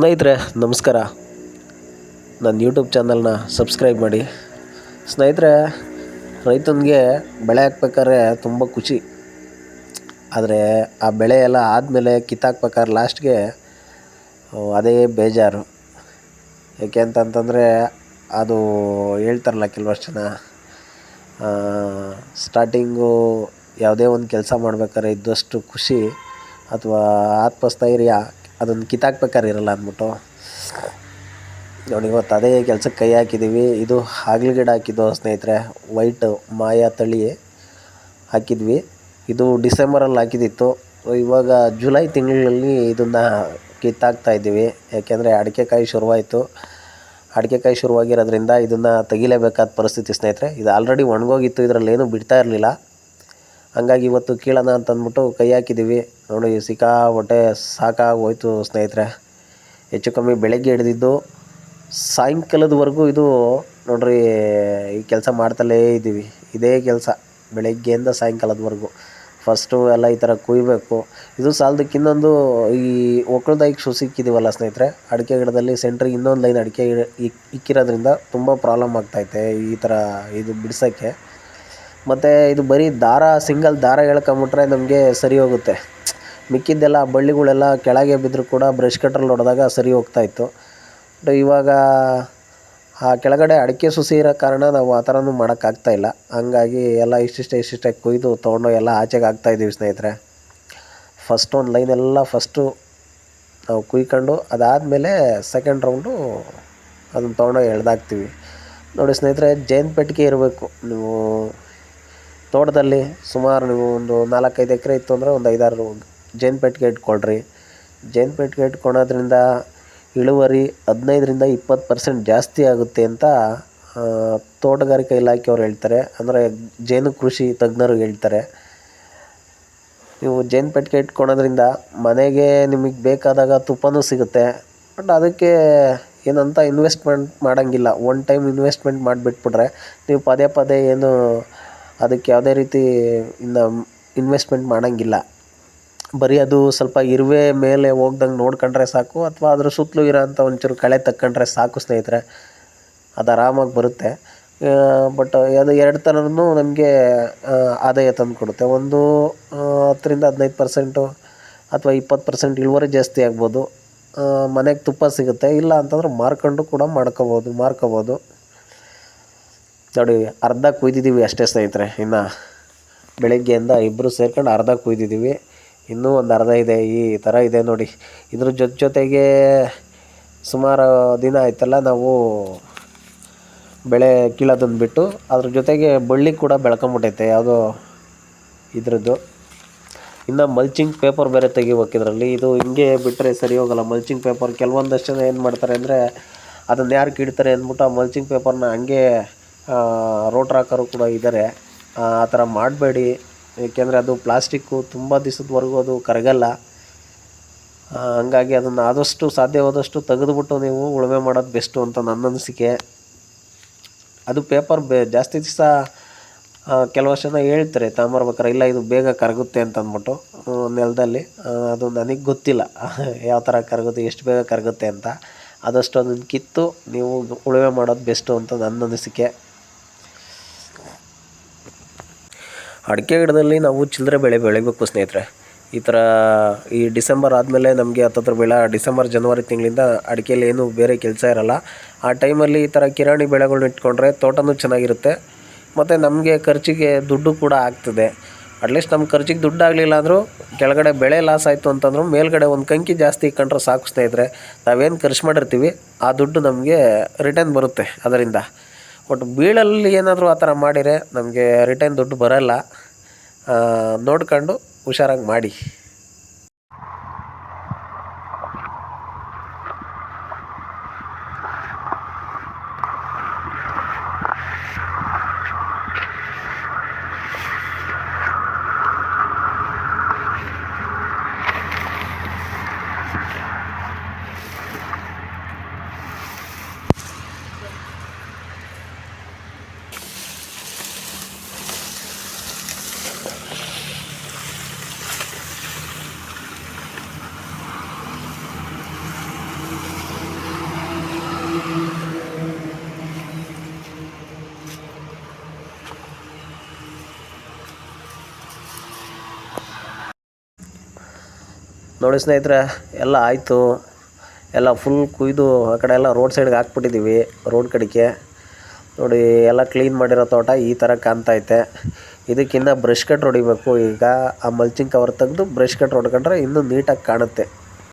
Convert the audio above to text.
ಸ್ನೇಹಿತರೆ, ನಮಸ್ಕಾರ. ನನ್ನ ಯೂಟ್ಯೂಬ್ ಚಾನಲ್ನ ಸಬ್ಸ್ಕ್ರೈಬ್ ಮಾಡಿ. ಸ್ನೇಹಿತರೆ, ರೈತನಿಗೆ ಬೆಳೆ ಹಾಕ್ಬೇಕಾದ್ರೆ ತುಂಬ ಖುಷಿ. ಆದರೆ ಆ ಬೆಳೆ ಎಲ್ಲ ಆದಮೇಲೆ ಕಿತ್ತಾಕ್ಬೇಕಾದ್ರೆ ಲಾಸ್ಟ್ಗೆ ಅದೇ ಬೇಜಾರು. ಯಾಕೆ ಅಂತಂತಂದರೆ, ಅದು ಹೇಳ್ತಾರಲ್ಲ ಕೆಲವಷ್ಟು ಜನ ಸ್ಟಾರ್ಟಿಂಗು ಯಾವುದೇ ಒಂದು ಕೆಲಸ ಮಾಡ್ಬೇಕಾದ್ರೆ ಇದ್ದಷ್ಟು ಖುಷಿ ಅಥವಾ ಆತ್ಮಸ್ಥೈರ್ಯ ಅದನ್ನು ಕಿತ್ತಾಕ್ಬೇಕಾದ್ರೆ ಇರಲ್ಲ ಅಂದ್ಬಿಟ್ಟು. ನೋಡಿ ಇವತ್ತು ಅದೇ ಕೆಲಸಕ್ಕೆ ಕೈ ಹಾಕಿದ್ದೀವಿ ಇದು ಹಾಗಲ ಗಿಡ ಹಾಕಿದ್ದು ಸ್ನೇಹಿತರೆ, ವೈಟ್ ಮಾಯಾ ತಳಿ ಹಾಕಿದ್ವಿ. ಇದು ಡಿಸೆಂಬರಲ್ಲಿ ಹಾಕಿದ್ದಿತ್ತು ಇವಾಗ ಜುಲೈ ತಿಂಗಳಲ್ಲಿ ಇದನ್ನು ಕಿತ್ತಾಕ್ತಾ ಇದ್ದೀವಿ. ಯಾಕೆಂದರೆ ಅಡಿಕೆಕಾಯಿ ಶುರುವಾಯಿತು. ಅಡಿಕೆಕಾಯಿ ಶುರುವಾಗಿರೋದ್ರಿಂದ ಇದನ್ನು ತೆಗಿಲೇಬೇಕಾದ ಪರಿಸ್ಥಿತಿ ಸ್ನೇಹಿತರೆ. ಇದು ಆಲ್ರೆಡಿ ಒಣಗೋಗಿತ್ತು, ಇದರಲ್ಲಿ ಏನೂ ಬಿಡ್ತಾ ಇರಲಿಲ್ಲ. ಹಂಗಾಗಿ ಇವತ್ತು ಕೀಳೋಣ ಅಂತಂದ್ಬಿಟ್ಟು ಕೈ ಹಾಕಿದ್ದೀವಿ. ನೋಡಿ ಸಿಕ್ಕಾಪಟ್ಟೆ ಸಾಕಾಗೋಯ್ತು ಸ್ನೇಹಿತರೆ. ಹೆಚ್ಚು ಕಮ್ಮಿ ಬೆಳಗ್ಗೆ ಹಿಡಿದಿದ್ದು ಸಾಯಂಕಾಲದವರೆಗೂ ಇದು ನೋಡ್ರಿ, ಈ ಕೆಲಸ ಮಾಡ್ತಲೇ ಇದ್ದೀವಿ. ಇದೇ ಕೆಲಸ, ಬೆಳಗ್ಗೆಯಿಂದ ಸಾಯಂಕಾಲದವರೆಗೂ. ಫಸ್ಟು ಎಲ್ಲ ಈ ಥರ ಕುಯ್ಬೇಕು. ಇದು ಸಾಲದಕ್ಕೆ ಇನ್ನೊಂದು, ಈ ಒಕ್ಕಳದಾಗಿ ಶೂ ಸಿಕ್ಕಿದ್ದೀವಲ್ಲ ಸ್ನೇಹಿತರೆ, ಅಡಿಕೆ ಗಿಡದಲ್ಲಿ ಸೆಂಟ್ರಿಗೆ ಇನ್ನೊಂದು ಲೈನ್ ಅಡಿಕೆ ಇಕ್ಕಿರೋದ್ರಿಂದ ತುಂಬ ಪ್ರಾಬ್ಲಮ್ ಆಗ್ತೈತೆ ಈ ಥರ, ಇದು ಬಿಡ್ಸೋಕ್ಕೆ. ಮತ್ತು ಇದು ಬರೀ ದಾರ, ಸಿಂಗಲ್ ದಾರ ಎಳ್ಕೊಂಬಿಟ್ರೆ ನಮಗೆ ಸರಿ ಹೋಗುತ್ತೆ. ಮಿಕ್ಕಿದ್ದೆಲ್ಲ ಬಳ್ಳಿಗಳೆಲ್ಲ ಕೆಳಗೆ ಬಿದ್ದರೂ ಕೂಡ ಬ್ರಷ್ ಕಟ್ರಲ್ಲಿ ಹೊಡೆದಾಗ ಸರಿ ಹೋಗ್ತಾಯಿತ್ತು ಬಟ್ ಇವಾಗ ಆ ಕೆಳಗಡೆ ಅಡಿಕೆ ಸುಸಿ ಇರೋ ಕಾರಣ ನಾವು ಆ ಥರನೂ ಮಾಡೋಕ್ಕಾಗ್ತಾಯಿಲ್ಲ ಹಂಗಾಗಿ ಎಲ್ಲ ಇಷ್ಟಿಷ್ಟೇ ಇಷ್ಟಿಷ್ಟೇ ಕೊಯ್ದು ತೊಗೊಂಡು ಎಲ್ಲ ಆಚೆಗೆ ಹಾಕ್ತಾಯಿದ್ದೀವಿ ಸ್ನೇಹಿತರೆ. ಫಸ್ಟ್ ಒಂದು ಲೈನ್ ಎಲ್ಲ ಫಸ್ಟು ನಾವು ಕುಯ್ಕೊಂಡು ಅದಾದಮೇಲೆ ಸೆಕೆಂಡ್ ರೌಂಡು ಅದನ್ನು ತೊಗೊಂಡೋಗಿ ಎಳ್ದಾಕ್ತೀವಿ. ನೋಡಿ ಸ್ನೇಹಿತರೆ, ಜೇನು ಪೆಟ್ಟಿಗೆ ಇರಬೇಕು. ನೀವು ತೋಟದಲ್ಲಿ ಸುಮಾರು ನೀವು ಒಂದು ನಾಲ್ಕೈದು ಎಕರೆ ಇತ್ತು ಅಂದರೆ ಒಂದು ಐದಾರು ಜೇನು ಪೆಟ್ಟಿಗೆ ಇಟ್ಕೊಳ್ರಿ. ಜೇನು ಪೆಟ್ಟಿಗೆ ಇಟ್ಕೊಳೋದ್ರಿಂದ ಇಳುವರಿ ಹದಿನೈದರಿಂದ ಇಪ್ಪತ್ತು ಪರ್ಸೆಂಟ್ ಜಾಸ್ತಿ ಆಗುತ್ತೆ ಅಂತ ತೋಟಗಾರಿಕೆ ಇಲಾಖೆಯವ್ರು ಹೇಳ್ತಾರೆ. ಅಂದರೆ ಜೇನು ಕೃಷಿ ತಜ್ಞರು ಹೇಳ್ತಾರೆ. ನೀವು ಜೇನು ಪೆಟ್ಟಿಗೆ ಇಟ್ಕೊಳೋದ್ರಿಂದ ಮನೆಗೆ ನಿಮಗೆ ಬೇಕಾದಾಗ ತುಪ್ಪನೂ ಸಿಗುತ್ತೆ. ಬಟ್ ಅದಕ್ಕೆ ಏನಂತ ಇನ್ವೆಸ್ಟ್ಮೆಂಟ್ ಮಾಡೋಂಗಿಲ್ಲ. ಒನ್ ಟೈಮ್ ಇನ್ವೆಸ್ಟ್ಮೆಂಟ್ ಮಾಡಿಬಿಟ್ಬಿಟ್ರೆ ನೀವು ಪದೇ ಪದೇ ಏನು ಅದಕ್ಕೆ ಯಾವುದೇ ರೀತಿ ಇನ್ನು ಇನ್ವೆಸ್ಟ್ಮೆಂಟ್ ಮಾಡೋಂಗಿಲ್ಲ. ಬರೀ ಅದು ಸ್ವಲ್ಪ ಇರುವೆ ಮೇಲೆ ಹೋಗ್ದಂಗೆ ನೋಡ್ಕೊಂಡ್ರೆ ಸಾಕು, ಅಥವಾ ಅದ್ರ ಸುತ್ತಲೂ ಇರೋಂಥ ಒಂಚೂರು ಕಳೆ ತಕ್ಕೊಂಡ್ರೆ ಸಾಕು ಸ್ನೇಹಿತರೆ. ಅದು ಆರಾಮಾಗಿ ಬರುತ್ತೆ. ಬಟ್ ಅದು ಎರಡು ಥರನೂ ನಮಗೆ ಆದಾಯ ತಂದು ಕೊಡುತ್ತೆ. ಒಂದು ಹತ್ತರಿಂದ ಹದಿನೈದು ಪರ್ಸೆಂಟು ಅಥವಾ ಇಪ್ಪತ್ತು ಪರ್ಸೆಂಟ್ ಇಳುವರಿ ಜಾಸ್ತಿ ಆಗ್ಬೋದು. ಮನೆಗೆ ತುಪ್ಪ ಸಿಗುತ್ತೆ. ಇಲ್ಲ ಅಂತಂದ್ರೆ ಮಾರ್ಕೊಂಡು ಕೂಡ ಮಾಡ್ಕೋಬೋದು, ಮಾರ್ಕೋಬೋದು. ನೋಡಿ, ಅರ್ಧ ಕುಯ್ದಿದ್ದೀವಿ ಅಷ್ಟೇ ಸ್ನೇಹಿತರೆ, ಇನ್ನು ಬೆಳಗ್ಗೆಯಿಂದ ಇಬ್ಬರು ಸೇರ್ಕೊಂಡು ಅರ್ಧ ಕುಯ್ದಿದ್ದೀವಿ, ಇನ್ನೂ ಒಂದು ಅರ್ಧ ಇದೆ, ಈ ಥರ ಇದೆ ನೋಡಿ. ಇದ್ರ ಜೊತೆ, ಜೊತೆಗೆ ಸುಮಾರು ದಿನ ಆಯ್ತಲ್ಲ, ನಾವು ಬೆಳೆ ಕೀಳೋದನ್ನು ಬಿಟ್ಟು, ಅದ್ರ ಜೊತೆಗೆ ಬಳ್ಳಿ ಕೂಡ ಬೆಳ್ಕೊಂಬಿಟ್ಟೈತೆ ಯಾವುದೋ ಇದ್ರದ್ದು. ಇನ್ನು ಮಲ್ಚಿಂಗ್ ಪೇಪರ್ ಬೇರೆ ತೆಗಿಬೇಕು ಇದರಲ್ಲಿ, ಇದು ಹಿಂಗೆ ಬಿಟ್ಟರೆ ಸರಿ ಹೋಗಲ್ಲ ಮಲ್ಚಿಂಗ್ ಪೇಪರ್ ಕೆಲವೊಂದಷ್ಟು ಜನ ಏನು ಮಾಡ್ತಾರೆ ಅಂದರೆ, ಅದನ್ನು ಯಾರು ಕೀಡ್ತಾರೆ ಅಂದ್ಬಿಟ್ಟು ಆ ಮಲ್ಚಿಂಗ್ ಪೇಪರ್ನ ಹಂಗೆ ರೋಟ್ರ್ ಹಾಕೋರು ಕೂಡ ಇದ್ದಾರೆ ಆ ಥರ ಮಾಡಬೇಡಿ. ಏಕೆಂದರೆ ಅದು ಪ್ಲಾಸ್ಟಿಕ್ಕು ತುಂಬ ದಿವಸದವರೆಗೂ ಅದು ಕರಗಲ್ಲ. ಹಂಗಾಗಿ ಅದನ್ನು ಆದಷ್ಟು ಸಾಧ್ಯವಾದಷ್ಟು ತೆಗೆದುಬಿಟ್ಟು ನೀವು ಉಳುಮೆ ಮಾಡೋದು ಬೆಸ್ಟು ಅಂತ ನನ್ನ ಅನಿಸಿಕೆ. ಅದು ಪೇಪರ್ ಬೇ, ಜಾಸ್ತಿ ದಿವಸ ಕೆಲವು ಜನ ಹೇಳ್ತಾರೆ ತಗೊಂಬರ್ಬೇಕಾರೆ ಇಲ್ಲ ಇದು ಬೇಗ ಕರಗುತ್ತೆ ಅಂತ ಅಂದ್ಬಿಟ್ಟು ನೆಲದಲ್ಲಿ. ಅದು ನನಗೆ ಗೊತ್ತಿಲ್ಲ. ಯಾವ ಥರ ಕರಗುತ್ತೆ, ಎಷ್ಟು ಬೇಗ ಕರಗುತ್ತೆ ಅಂತ. ಆದಷ್ಟು ಅದನ್ನು ಕಿತ್ತು ನೀವು ಉಳುಮೆ ಮಾಡೋದು ಬೆಸ್ಟು ಅಂತ ನನ್ನ ಅನಿಸಿಕೆ. ಅಡಿಕೆ ಗಿಡದಲ್ಲಿ ನಾವು ಚಿಲ್ಲರೆ ಬೆಳೆ ಬೆಳಿಬೇಕು ಸ್ನೇಹಿತರೆ. ಈ ಥರ ಈ ಡಿಸೆಂಬರ್ ಆದಮೇಲೆ ನಮಗೆ ಹತ್ತತ್ರ ಬೆಳೆ ಡಿಸೆಂಬರ್, ಜನವರಿ ತಿಂಗಳಿಂದ ಅಡಿಕೆಯಲ್ಲಿ ಏನು ಬೇರೆ ಕೆಲಸ ಇರೋಲ್ಲ. ಆ ಟೈಮಲ್ಲಿ ಈ ಥರ ಕಿರಾಣಿ ಬೆಳೆಗಳನ್ನ ಇಟ್ಕೊಂಡ್ರೆ ತೋಟನೂ ಚೆನ್ನಾಗಿರುತ್ತೆ. ಮತ್ತು ನಮಗೆ ಖರ್ಚಿಗೆ ದುಡ್ಡು ಕೂಡ ಆಗ್ತದೆ. ಅಟ್ಲೀಸ್ಟ್ ನಮ್ಮ ಖರ್ಚಿಗೆ ದುಡ್ಡು ಆಗಲಿಲ್ಲ ಅಂದರೂ ಕೆಳಗಡೆ ಬೆಳೆ ಲಾಸ್ ಆಯಿತು ಅಂತಂದ್ರೂ ಮೇಲ್ಗಡೆ ಒಂದು ಕಂಕಿ ಜಾಸ್ತಿ ಇಟ್ಕೊಂಡ್ರೆ ಸಾಕು ಸ್ನೇಹಿತರೆ. ನಾವೇನು ಖರ್ಚು ಮಾಡಿರ್ತೀವಿ, ಆ ದುಡ್ಡು ನಮಗೆ ರಿಟರ್ನ್ ಬರುತ್ತೆ ಅದರಿಂದ. ಬಟ್ ಬೀಳಲ್ಲಿ ಏನಾದರೂ ಆ ಥರ ಮಾಡಿದರೆ ನಮಗೆ ರಿಟರ್ನ್ ದುಡ್ಡು ಬರೋಲ್ಲ. ನೋಡ್ಕೊಂಡು ಹುಷಾರಾಗಿ ಮಾಡಿ. ನೋಡಿ ಸ್ನೇಹಿತರೆ, ಎಲ್ಲ ಆಯಿತು. ಎಲ್ಲ ಫುಲ್ ಕುಯ್ದು ಆ ಕಡೆ ಎಲ್ಲ ರೋಡ್ ಸೈಡ್ಗೆ ಹಾಕ್ಬಿಟ್ಟಿದ್ದೀವಿ ರೋಡ್ ಕಡೆಗೆ. ನೋಡಿ, ಎಲ್ಲ ಕ್ಲೀನ್ ಮಾಡಿರೋ ತೋಟ ಈ ಥರ ಕಾಣ್ತೈತೆ ಇದಕ್ಕಿಂತ ಬ್ರಷ್ ಕಟ್ ಹೊಡಿಬೇಕು ಈಗ ಆ ಮಲ್ಚಿಂಗ್ ಕವರ್ ತೆಗೆದು ಬ್ರಷ್ ಕಟ್ ಹೊಡ್ಕೊಂಡ್ರೆ ಇನ್ನೂ ನೀಟಾಗಿ ಕಾಣುತ್ತೆ.